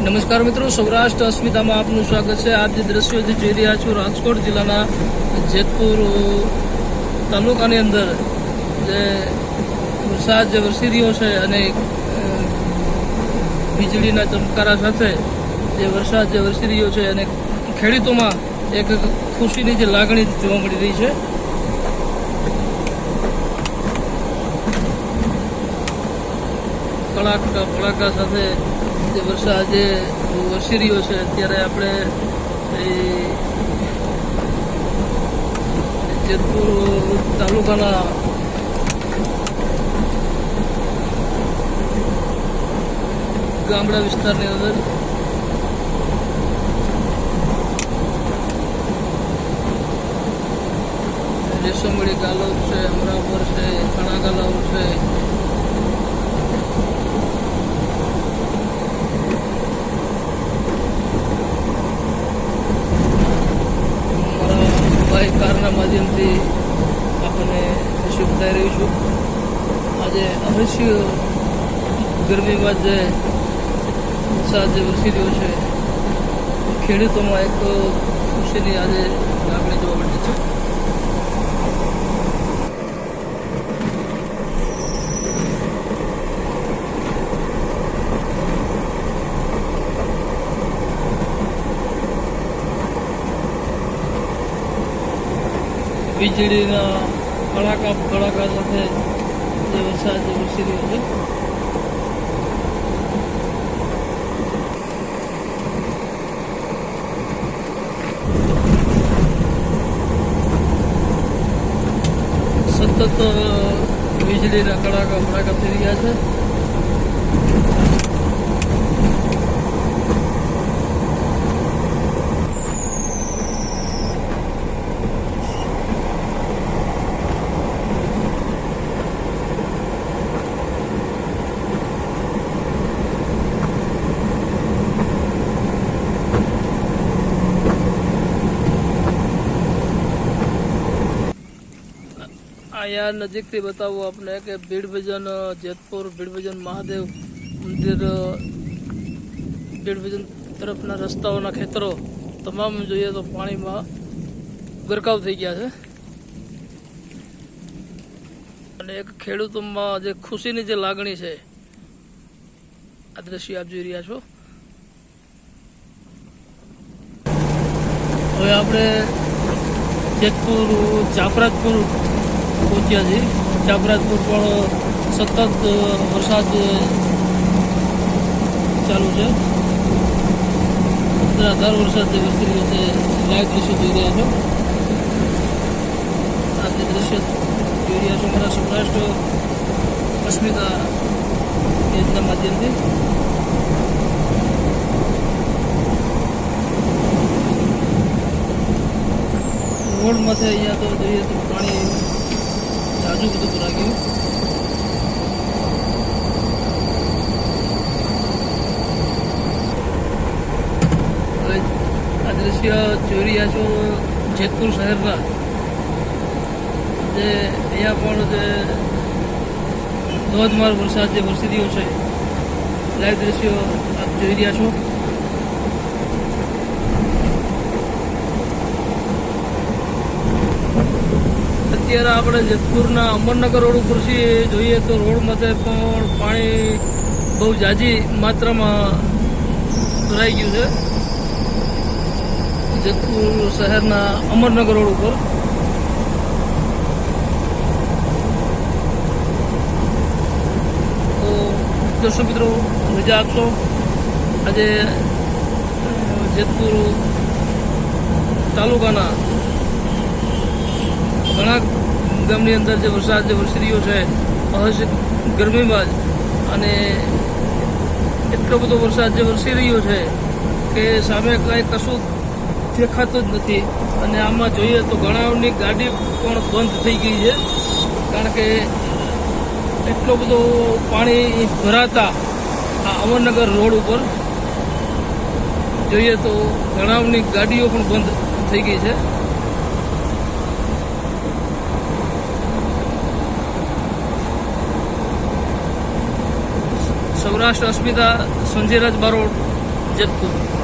નમસ્કાર મિત્રો, સૌરાષ્ટ્ર અસ્મિતામાં આપનું સ્વાગત છે. આપ જે દ્રશ્યો જે જોઈ રહ્યા છો, રાજકોટ જિલ્લાના જેતપુર તાલુકાની અંદર જે વરસાદ, જે વરસી રહ્યો છે અને વીજળીના ચમકારા સાથે જે વરસાદ, જે વરસી રહ્યો છે અને ખેડૂતોમાં એક ખુશીની જે લાગણી જોવા મળી રહી છે. કડાકા કડાકા સાથે જે વરસાદ આજે વરસી રહ્યો છે, અત્યારે આપણે જેતપુર તાલુકાના ગામડા વિસ્તારની અંદર રેશમડી ગાલોદ છે, અમરાપર છે ભાઈ કારના માધ્યમથી આપણને વિશે બતાવી રહ્યું છું. આજે અવશ્ય ગરમીમાં જે વરસાદ જે વરસી રહ્યો છે, ખેડૂતોમાં એક ખુશીની આજે લાગણી જોવા મળે છે. વીજળીના કડાકા કડાકા સાથે જે વરસાદ વરસી રહ્યો છે. સતત વીજળીના કડાકા ભડાકા થઈ રહ્યા છે. અહીંયા નજીકથી બતાવું આપણે કે ભીડ ભજન જેતપુર ભીડ ભજન મહાદેવ મંદિર ભીડ ભજન તરફના રસ્તાઓના ખેતરો તમામ જોઈએ તો પાણીમાં ગરકાવ થઈ ગયા છે. અને એક ખેડૂતોમાં જે ખુશીની જે લાગણી છે, આ દ્રશ્ય આપ જોઈ રહ્યા છો. હવે આપણે જેતપુર ચાપરાજપુર પહોંચ્યા છીએ ચાપરાજપુર પણ સતત વરસાદ ચાલુ છે. ધાર વરસાદ વરસી રહ્યો છે લાઈવ દ્રશ્યો જોઈ રહ્યા છો. આ તે દ્રશ્ય જોઈ રહ્યા છો મારા સૌરાષ્ટ્ર અસ્મિતા પેજના માધ્યમથી. રોડમાંથી અહીંયા તો જોઈએ તો પાણી જાજુ બધું ભરાઈ ગયું હવે આ દ્રશ્ય રહ્યા છો જેતપુર શહેરના જે અહીંયા પણ જે ધોધમાર વરસાદ જે વરસી રહ્યો છે લાઈવ દ્રશ્યો આપ જોઈ રહ્યા છો અત્યારે આપણે જેતપુરના અમરનગર રોડ ઉપર જોઈએ તો રોડ માટે પણ પાણી બહુ જાજી માત્રામાં ભરાઈ ગયું છે. જેતપુર શહેરના અમરનગર રોડ ઉપર. તો દર્શક મિત્રો રજા આપશો. આજે જેતપુર તાલુકાના ઘણા ગામની અંદર જે વરસાદ જે વરસી રહ્યો છે અહસ્ય ગરમીમાં જ, અને એટલો બધો વરસાદ જે વરસી રહ્યો છે કે સામે કાંઈ કશું દેખાતું જ નથી. અને આમાં જોઈએ તો ઘણાની ગાડી પણ બંધ થઈ ગઈ છે, કારણ કે એટલો બધો પાણી ભરાતા આ અમરનગર રોડ ઉપર જોઈએ તો ઘણાની ગાડીઓ પણ બંધ થઈ ગઈ છે. સૌરાષ્ટ્ર અસ્મિતા સંજયરાજ બારોટ જેતપુર.